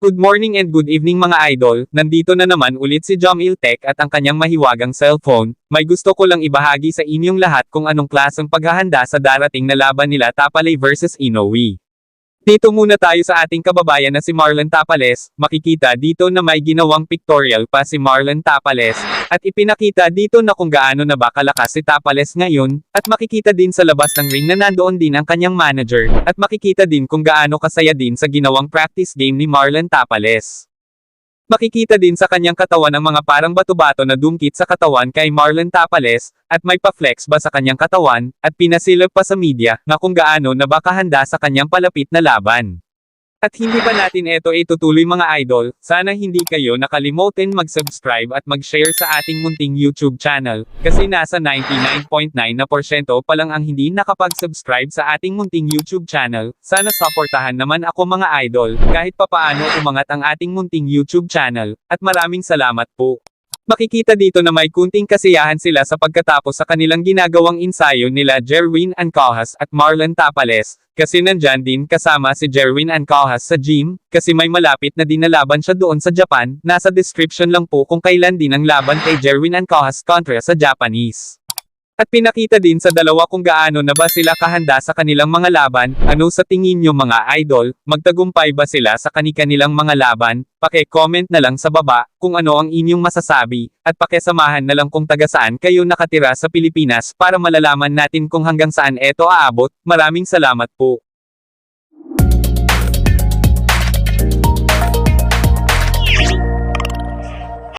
Good morning and good evening mga idol, nandito na naman ulit si Jomil Tech at ang kanyang mahiwagang cellphone. May gusto ko lang ibahagi sa inyong lahat kung anong klaseng paghahanda sa darating na laban nila Tapalay versus Inoue. Dito muna tayo sa ating kababayan na si Marlon Tapales, makikita dito na may ginawang pictorial pa si Marlon Tapales, at ipinakita dito na kung gaano na ba kalakas si Tapales ngayon, at makikita din sa labas ng ring na nandoon din ang kanyang manager, at makikita din kung gaano kasaya din sa ginawang practice game ni Marlon Tapales. Makikita din sa kanyang katawan ang mga parang bato-bato na dumkit sa katawan kay Marlon Tapales, at may pa-flex ba sa kanyang katawan, at pinasilip pa sa media, na kung gaano na baka handa sa kanyang palapit na laban. At hindi pa natin ito itutuloy mga idol, sana hindi kayo nakalimutin mag-subscribe at mag-share sa ating munting YouTube channel, kasi nasa 99.9% na pa lang ang hindi nakapag-subscribe sa ating munting YouTube channel, sana supportahan naman ako mga idol, kahit papaano umangat ang ating munting YouTube channel, at maraming salamat po. Makikita dito na may kunting kasiyahan sila sa pagkatapos sa kanilang ginagawang ensayo nila Jerwin Ancahas at Marlon Tapales, kasi nandyan din kasama si Jerwin Ancahas sa gym, kasi may malapit na dinalaban siya doon sa Japan, nasa description lang po kung kailan din ang laban kay Jerwin Ancahas kontra sa Japanese. At pinakita din sa dalawa kung gaano na ba sila kahanda sa kanilang mga laban, ano sa tingin nyo mga idol, magtagumpay ba sila sa kani-kanilang mga laban, pake-comment na lang sa baba, kung ano ang inyong masasabi, at pakisamahan na lang kung taga saan kayo nakatira sa Pilipinas para malalaman natin kung hanggang saan eto aabot, maraming salamat po.